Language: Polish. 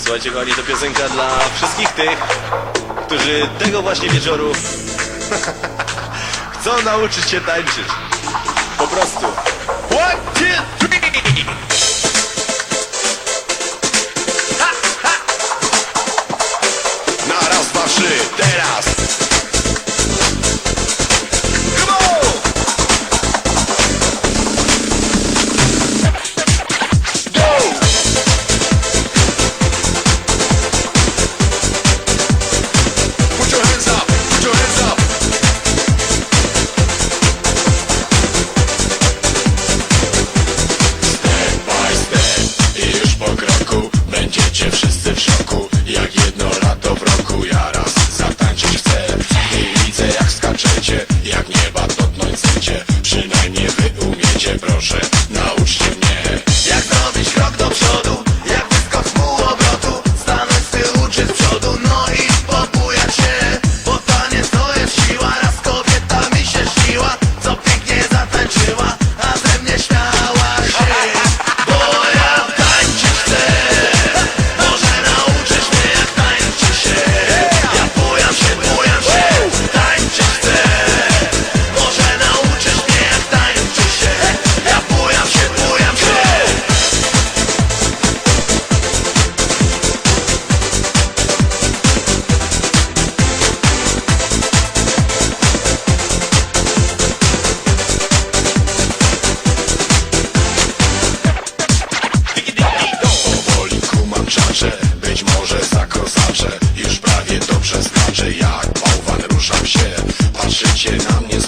Słuchajcie kochani, to piosenka dla wszystkich tych, którzy tego właśnie wieczoru chcą nauczyć się tańczyć. Po prostu. One, two, być może zakrosacze Już prawie dobrze znaczy jak bałwan ruszam się. Patrzycie na mnie z